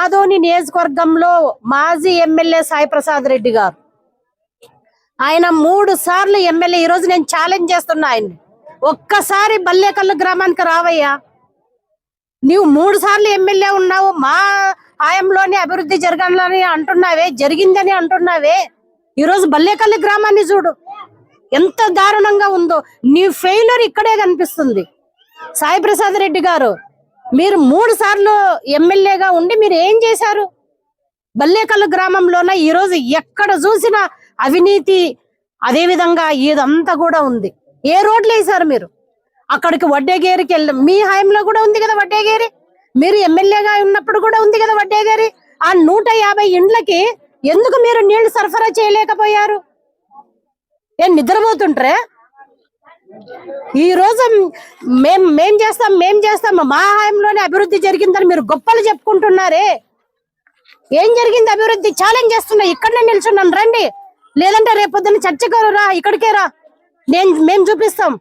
ఆదోని నియోజకవర్గంలో మాజీ ఎమ్మెల్యే సాయి ప్రసాద్ రెడ్డి గారు. ఆయన మూడు సార్లు ఎమ్మెల్యే. ఈ రోజు నేను ఛాలెంజ్ చేస్తున్నా ఆయన్ని. ఒక్కసారి బల్లేకల్లు గ్రామానికి రావయ్యా. నీవు మూడు సార్లు ఎమ్మెల్యే ఉన్నావు. మా ఆయంలోనే అభివృద్ధి జరగాలని అంటున్నావే జరిగిందని అంటున్నావే. ఈ రోజు బల్లేకల్లి గ్రామాన్ని చూడు. ఎంత దారుణంగా ఉందో. నీ ఫెయిలర్ ఇక్కడే కనిపిస్తుంది. సాయి ప్రసాద్ రెడ్డి గారు మీరు మూడు సార్లు ఎమ్మెల్యేగా ఉండి మీరు ఏం చేశారు? బల్లేకల్లు గ్రామంలోన ఈరోజు ఎక్కడ చూసినా అవినీతి అదేవిధంగా ఇదంతా కూడా ఉంది. ఏ రోడ్లు వేశారు మీరు? అక్కడికి వడ్డేగేరికి వెళ్ళి మీ హయాంలో కూడా ఉంది కదా వడ్డేగేరి? మీరు ఎమ్మెల్యేగా ఉన్నప్పుడు కూడా ఉంది కదా వడ్డేగేరి? ఆ నూట యాభై ఇండ్లకి ఎందుకు మీరు నీళ్ళు సరఫరా చేయలేకపోయారు? ఏం నిద్రపోతుంటారే? ఈ రోజు మేం మేం చేస్తాం మేం చేస్తాం మా హాయంలోనే అభివృద్ధి జరిగిందని మీరు గొప్పలు చెప్పుకుంటున్నారే. ఏం జరిగింది అభివృద్ధి? ఛాలెంజ్ చేస్తున్నా ఇక్కడనే నిల్చున్నాను రండి. లేదంటే రేపొద్దున చర్చకు రా ఇక్కడికే రా. నేను మేము చూపిస్తాం.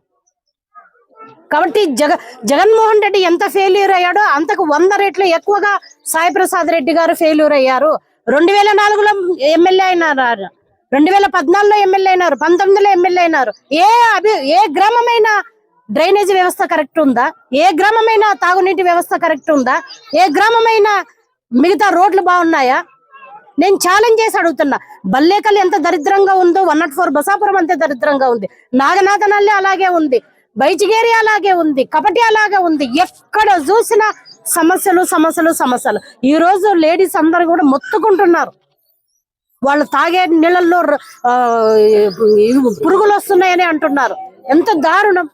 కాబట్టి జగ జగన్మోహన్ రెడ్డి ఎంత ఫెయిల్యూర్ అయ్యాడో అంతకు వంద రెట్లు ఎక్కువగా సాయి ప్రసాద్ రెడ్డి గారు ఫెయిల్యూర్ అయ్యారు. రెండు వేల నాలుగులో ఎమ్మెల్యే అయినారు రెండు వేల పద్నాలుగులో ఎమ్మెల్యే అయినారు పంతొమ్మిదిలో ఎమ్మెల్యే అయినారు. ఏ అభి ఏ గ్రామమైన డ్రైనేజ్ వ్యవస్థ కరెక్ట్ ఉందా? ఏ గ్రామమైన తాగునీటి వ్యవస్థ కరెక్ట్ ఉందా? ఏ గ్రామమైన మిగతా రోడ్లు బాగున్నాయా? నేను ఛాలెంజ్ చేసి అడుగుతున్నా. బల్లేకల్ ఎంత దరిద్రంగా ఉందో వన్ నాట్ ఫోర్ బసాపురం అంతే దరిద్రంగా ఉంది. నాగనాథనల్లి అలాగే ఉంది. బైచిగేరి అలాగే ఉంది. కపటి అలాగే ఉంది. ఎక్కడ చూసినా సమస్యలు సమస్యలు సమస్యలు. ఈ రోజు లేడీస్ అందరు కూడా మొత్తుకుంటున్నారు. వాళ్ళు తాగే నీళ్ళల్లో పురుగులు వస్తున్నాయని అంటున్నారు. ఎంత దారుణం.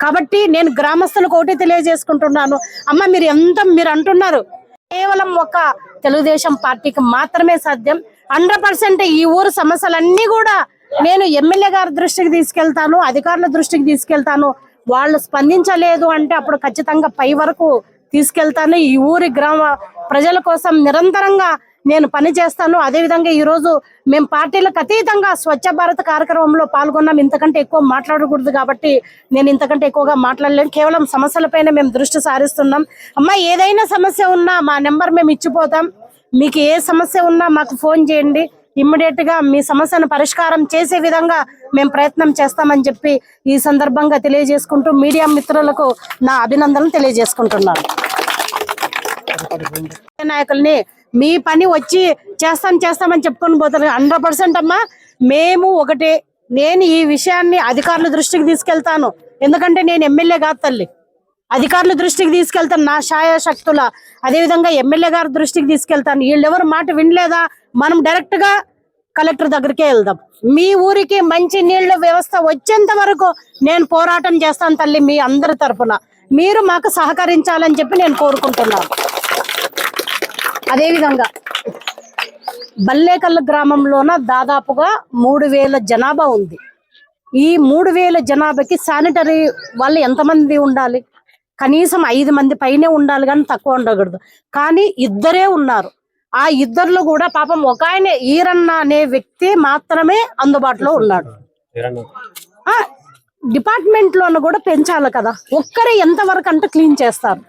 కాబట్టి నేను గ్రామస్తులకు ఒకటి తెలియజేసుకుంటున్నాను. అమ్మ మీరు ఎంత మీరు అంటున్నారు. కేవలం ఒక తెలుగుదేశం పార్టీకి మాత్రమే సాధ్యం. హండ్రెడ్ పర్సెంట్ ఈ ఊరు సమస్యలన్నీ కూడా నేను ఎమ్మెల్యే గారి దృష్టికి తీసుకెళ్తాను అధికారుల దృష్టికి తీసుకెళ్తాను. వాళ్ళు స్పందించలేదు అంటే అప్పుడు ఖచ్చితంగా పై వరకు తీసుకెళ్తాను. ఈ ఊరి గ్రామ ప్రజల కోసం నిరంతరంగా నేను పని చేస్తాను. అదే విధంగా ఈ రోజు మేము పార్టీలకు అతీతంగా స్వచ్ఛ భారత్ కార్యక్రమంలో పాల్గొన్నాం. ఇంతకంటే ఎక్కువ మాట్లాడకూడదు కాబట్టి నేను ఇంతకంటే ఎక్కువగా మాట్లాడలేను. కేవలం సమస్యలపైన మేము దృష్టి సారిస్తున్నాం. అమ్మా ఏదైనా సమస్య ఉన్నా మా నెంబర్ మేము ఇచ్చిపోతాం. మీకు ఏ సమస్య ఉన్నా మాకు ఫోన్ చేయండి. ఇమ్మీడియట్గా మీ సమస్యను పరిష్కారం చేసే విధంగా మేము ప్రయత్నం చేస్తామని చెప్పి ఈ సందర్భంగా తెలియజేసుకుంటూ మీడియా మిత్రులకు నా అభినందనలు తెలియజేసుకుంటున్నాను. నాయకుల్ని మీ పని వచ్చి చేస్తాం చేస్తామని చెప్పుకొని పోతారు. హండ్రెడ్ పర్సెంట్ అమ్మా మేము ఒకటే నేను ఈ విషయాన్ని అధికారుల దృష్టికి తీసుకెళ్తాను. ఎందుకంటే నేను ఎమ్మెల్యే కాదు తల్లి. అధికారుల దృష్టికి తీసుకెళ్తాను నా ఛాయాశక్తుల. శక్తుల అదేవిధంగా ఎమ్మెల్యే గారి దృష్టికి తీసుకెళ్తాను. వీళ్ళెవరు మాట వినలేదా? మనం డైరెక్ట్గా కలెక్టర్ దగ్గరికే వెళ్దాం. మీ ఊరికి మంచి నీళ్ళ వ్యవస్థ వచ్చేంత వరకు నేను పోరాటం చేస్తాను తల్లి మీ అందరి తరపున. మీరు మాకు సహకరించాలని చెప్పి నేను కోరుకుంటున్నాను. అదేవిధంగా బల్లేకల్ గ్రామంలోన దాదాపుగా మూడు వేల జనాభా ఉంది. ఈ మూడు వేల జనాభాకి శానిటరీ వాళ్ళు ఎంతమంది ఉండాలి? కనీసం ఐదు మంది పైనే ఉండాలి కానీ తక్కువ ఉండకూడదు. కానీ ఇద్దరే ఉన్నారు. ఆ ఇద్దర్లో కూడా పాపం ఒక ఆయన ఈరన్న అనే వ్యక్తి మాత్రమే అందుబాటులో ఉన్నాడు. ఆ డిపార్ట్మెంట్ లోన కూడా పెంచాలి కదా. ఒక్కరే ఎంతవరకు అంటే క్లీన్ చేస్తారు.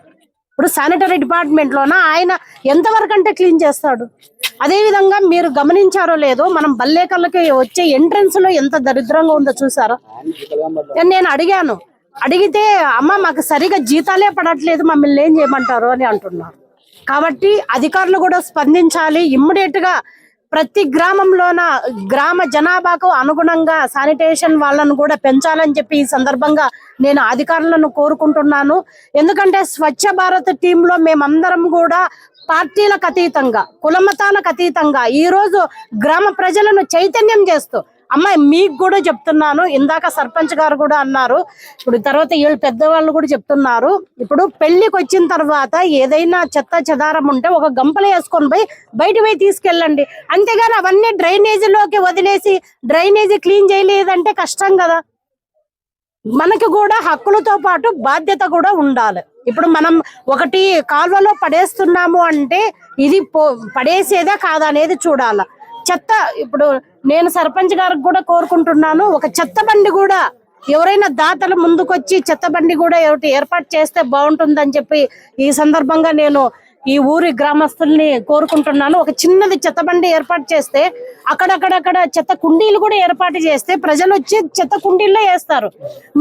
ఇప్పుడు శానిటరీ డిపార్ట్మెంట్ లోన? ఆయన ఎంతవరకు అంటే క్లీన్ చేస్తాడు. అదే విధంగా మీరు గమనించారో లేదో మనం బల్లేకళ్ళకి వచ్చే ఎంట్రన్స్లో ఎంత దరిద్రంగా ఉందో చూసారా? నేను అడిగాను. అడిగితే అమ్మ మాకు సరిగా జీతాలే పడట్లేదు మమ్మల్ని ఏం చేయమంటారు? అని అంటున్నారు. కాబట్టి అధికారులు కూడా స్పందించాలి. ఇమ్మీడియట్గా ప్రతి గ్రామంలోన గ్రామ జనాభాకు అనుగుణంగా శానిటేషన్ వాళ్ళను కూడా పెంచాలని చెప్పి ఈ సందర్భంగా నేను అధికారులను కోరుకుంటున్నాను. ఎందుకంటే స్వచ్ఛ భారత్ టీంలో మేమందరం కూడా పార్టీలకు అతీతంగా కులమతాలకు అతీతంగా ఈ రోజు గ్రామ ప్రజలను చైతన్యం చేస్తూ అమ్మాయి మీకు కూడా చెప్తున్నాను. ఇందాక సర్పంచ్ గారు కూడా అన్నారు. ఇప్పుడు తర్వాత వీళ్ళు పెద్దవాళ్ళు కూడా చెప్తున్నారు. ఇప్పుడు పెళ్ళికి వచ్చిన తర్వాత ఏదైనా చెత్త చెదారం ఉంటే ఒక గంపలు వేసుకొని పోయి బయట పోయి తీసుకెళ్ళండి. అంతేగాని అవన్నీ డ్రైనేజీలోకి వదిలేసి డ్రైనేజీ క్లీన్ చేయలేదంటే కష్టం కదా. మనకి కూడా హక్కులతో పాటు బాధ్యత కూడా ఉండాలి. ఇప్పుడు మనం ఒకటి కాల్వలో పడేస్తున్నాము అంటే ఇది పడేసేదే కాదనేది చూడాలి. చెత్త ఇప్పుడు నేను సర్పంచ్ గారికి కూడా కోరుకుంటున్నాను ఒక చెత్త బండి కూడా ఎవరైనా దాతలు ముందుకొచ్చి చెత్త బండి కూడా ఒకటి ఏర్పాటు చేస్తే బాగుంటుందని చెప్పి ఈ సందర్భంగా నేను ఈ ఊరి గ్రామస్తుల్ని కోరుకుంటున్నాను. ఒక చిన్నది చెత్త బండి ఏర్పాటు చేస్తే అక్కడక్కడక్కడ చెత్త కుండీలు కూడా ఏర్పాటు చేస్తే ప్రజలు వచ్చి చెత్త కుండీల్లో వేస్తారు.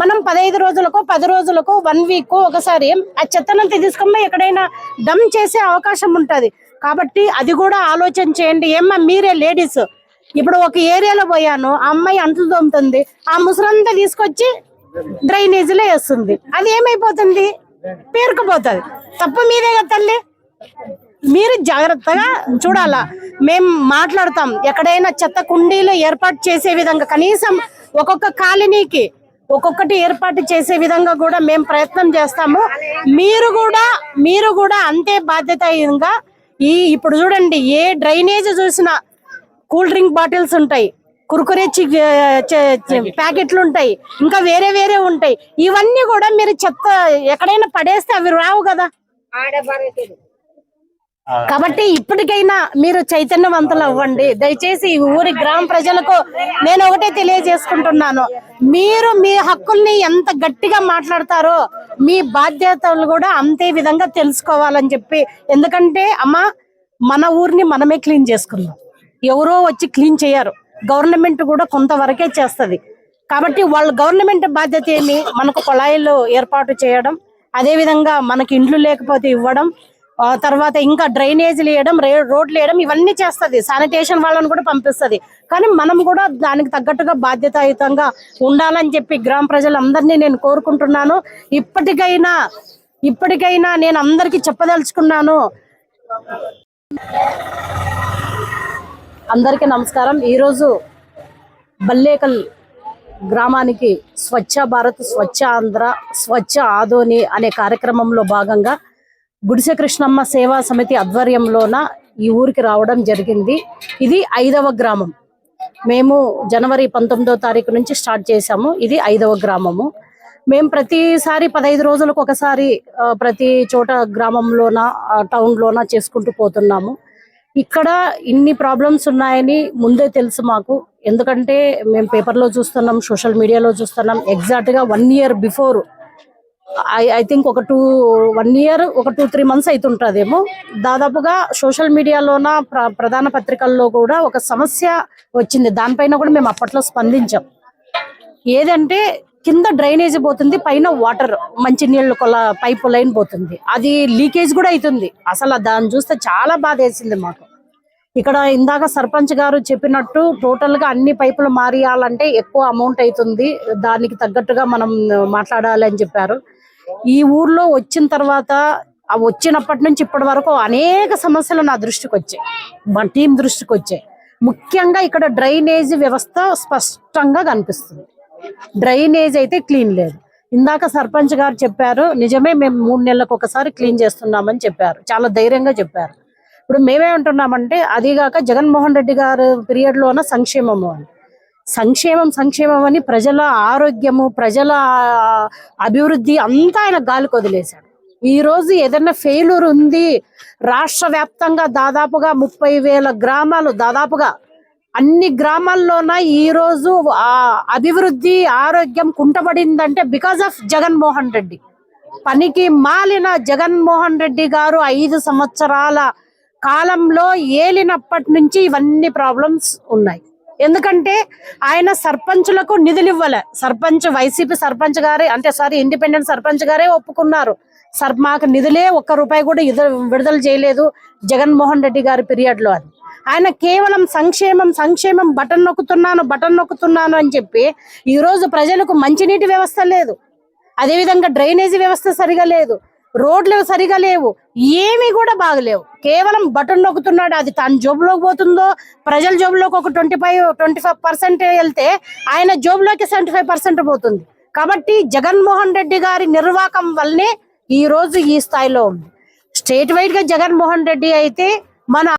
మనం పదహైదు రోజులకు పది రోజులకు వన్ వీక్ ఒకసారి ఆ చెత్తనంతా తీసుకొని ఎక్కడైనా డమ్ చేసే అవకాశం ఉంటుంది. కాబట్టి అది కూడా ఆలోచన చేయండి. ఏమ్మా మీరే లేడీస్. ఇప్పుడు ఒక ఏరియాలో పోయాను ఆ అమ్మాయి అంట్లు తోముతుంది ఆ ముసరంతా తీసుకొచ్చి డ్రైనేజీలో వేస్తుంది. అది ఏమైపోతుంది? పేరుకుపోతుంది. తప్పు మీదే కదా తల్లి? మీరు జాగ్రత్తగా చూడాలా. మేము మాట్లాడతాం. ఎక్కడైనా చెత్త కుండీలు ఏర్పాటు చేసే విధంగా కనీసం ఒక్కొక్క కాలనీకి ఒక్కొక్కటి ఏర్పాటు చేసే విధంగా కూడా మేము ప్రయత్నం చేస్తాము. మీరు కూడా మీరు కూడా అంతే బాధ్యతగా ఈ ఇప్పుడు చూడండి ఏ డ్రైనేజ్ చూసినా కూల్ డ్రింక్ బాటిల్స్ ఉంటాయి కురుకురే ప్యాకెట్లు. ఉంటాయి ఇంకా వేరే వేరే ఉంటాయి. ఇవన్నీ కూడా మీరు చెత్త ఎక్కడైనా పడేస్తే అవి రావు కదా? కాబట్టి ఇప్పటికైనా మీరు చైతన్యవంతులు అవ్వండి. దయచేసి ఈ ఊరి గ్రామ ప్రజలకు నేను ఒకటే తెలియజేసుకుంటున్నాను. మీరు మీ హక్కుల్ని ఎంత గట్టిగా మాట్లాడతారో మీ బాధ్యతలు కూడా అంతే విధంగా తెలుసుకోవాలని చెప్పి ఎందుకంటే అమ్మ మన ఊరిని మనమే క్లీన్ చేసుకున్నాం ఎవరో వచ్చి క్లీన్ చేయరు. గవర్నమెంట్ కూడా కొంతవరకే చేస్తుంది. కాబట్టి వాళ్ళు గవర్నమెంట్ బాధ్యత ఏమి? మనకు కుళాయిలు ఏర్పాటు చేయడం అదే విధంగా మనకి ఇండ్లు లేకపోతే ఇవ్వడం తర్వాత ఇంకా డ్రైనేజీలు వేయడం రే- రోడ్లు వేయడం ఇవన్నీ చేస్తుంది. శానిటేషన్ వాళ్ళని కూడా పంపిస్తుంది. కానీ మనం కూడా దానికి తగ్గట్టుగా బాధ్యతాయుతంగా ఉండాలని చెప్పి గ్రామ ప్రజలందరినీ నేను కోరుకుంటున్నాను. ఇప్పటికైనా ఇప్పటికైనా నేను అందరికీ చెప్పదలుచుకున్నాను. అందరికీ నమస్కారం. ఈరోజు బల్లేకల్ గ్రామానికి స్వచ్ఛ భారత్ స్వచ్ఛ ఆంధ్ర స్వచ్ఛ ఆదోని అనే కార్యక్రమంలో భాగంగా గుడిసె కృష్ణమ్మ సేవా సమితి ఆధ్వర్యంలోన ఈ ఊరికి రావడం జరిగింది. ఇది ఐదవ గ్రామం. మేము జనవరి పంతొమ్మిదో తారీఖు నుంచి స్టార్ట్ చేశాము. ఇది ఐదవ గ్రామము. మేము ప్రతిసారి పదహైదు రోజులకు ఒకసారి ప్రతి చోట గ్రామంలోన టౌన్లోన చేసుకుంటూ పోతున్నాము. ఇక్కడ ఇన్ని ప్రాబ్లమ్స్ ఉన్నాయని ముందే తెలుసు మాకు. ఎందుకంటే మేము పేపర్లో చూస్తున్నాం సోషల్ మీడియాలో చూస్తున్నాం. ఎగ్జాక్ట్గా one year before I I think ఒక టూ వన్ ఇయర్ ఒక టూ త్రీ మంత్స్ అవుతుంటుందేమో దాదాపుగా సోషల్ మీడియాలోన ప్ర ప్రధాన పత్రికల్లో కూడా ఒక సమస్య వచ్చింది. దానిపైన కూడా మేము అప్పట్లో స్పందించాం. ఏదంటే కింద డ్రైనేజ్ పోతుంది పైన వాటర్ మంచి నీళ్ళు కొల పైపు లైన్ పోతుంది. అది లీకేజ్ కూడా అవుతుంది అసలు దాన్ని చూస్తే చాలా బాధ వేసింది మాకు. ఇక్కడ ఇందాక సర్పంచ్ గారు చెప్పినట్టు టోటల్గా అన్ని పైపులు మారియాలంటే ఎక్కువ అమౌంట్ అవుతుంది దానికి తగ్గట్టుగా మనం మాట్లాడాలి అని చెప్పారు. ఈ ఊర్లో వచ్చిన తర్వాత ఆ వచ్చినప్పటి నుంచి ఇప్పటి వరకు అనేక సమస్యలు నా దృష్టికి వచ్చాయి. మా టీం దృష్టికి వచ్చాయి. ముఖ్యంగా ఇక్కడ డ్రైనేజ్ వ్యవస్థ స్పష్టంగా కనిపిస్తుంది. డ్రైనేజ్ అయితే క్లీన్ లేదు. ఇందాక సర్పంచ్ గారు చెప్పారు నిజమే మేము మూడు నెలలకు ఒకసారి క్లీన్ చేస్తున్నామని చెప్పారు. చాలా ధైర్యంగా చెప్పారు. ఇప్పుడు మేమేమంటున్నామంటే అదిగాక జగన్మోహన్ రెడ్డి గారు పీరియడ్లోన సంక్షేమము అని. సంక్షేమం సంక్షేమం అని ప్రజల ఆరోగ్యము ప్రజల అభివృద్ధి అంతా ఆయన గాలికి వదిలేశాడు. ఈ రోజు ఏదైనా ఫెయిల్యూర్ ఉంది రాష్ట్ర వ్యాప్తంగా దాదాపుగా ముప్పై వేల గ్రామాలు దాదాపుగా అన్ని గ్రామాల్లోన ఈ రోజు ఆ అభివృద్ధి ఆరోగ్యం కుంటబడిందంటే బికాస్ ఆఫ్ జగన్మోహన్ రెడ్డి. పనికి మాలిన జగన్మోహన్ రెడ్డి గారు ఐదు సంవత్సరాల కాలంలో ఏలినప్పటి నుంచి ఇవన్నీ ప్రాబ్లమ్స్ ఉన్నాయి. ఎందుకంటే ఆయన సర్పంచులకు నిధులు ఇవ్వలే సర్పంచ్ వైసీపీ సర్పంచ్ గారే అంటే సారీ ఇండిపెండెంట్ సర్పంచ్ గారే ఒప్పుకున్నారు. సర్ మాకు నిధులే ఒక్క రూపాయి కూడా విడుదల చేయలేదు జగన్మోహన్ రెడ్డి గారి పీరియడ్లో అది ఆయన కేవలం సంక్షేమం సంక్షేమం బటన్ నొక్కుతున్నాను బటన్ నొక్కుతున్నాను అని చెప్పి ఈ రోజు ప్రజలకు మంచినీటి వ్యవస్థ లేదు. అదేవిధంగా డ్రైనేజీ వ్యవస్థ సరిగా లేదు. రోడ్లు సరిగా లేవు. ఏమీ కూడా బాగలేవు. కేవలం బటన్ నొక్కుతున్నాడు. అది తన జోబులోకి పోతుందో ప్రజల జోబులోకి ఒక twenty five twenty five percent వెళ్తే ఆయన జోబులోకి సెవెంటీ ఫైవ్ పర్సెంట్ పోతుంది. కాబట్టి జగన్మోహన్ రెడ్డి గారి నిర్వాకం వల్లనే ఈ రోజు ఈ స్థాయిలో ఉంది. స్టేట్ వైడ్గా జగన్మోహన్ రెడ్డి అయితే మన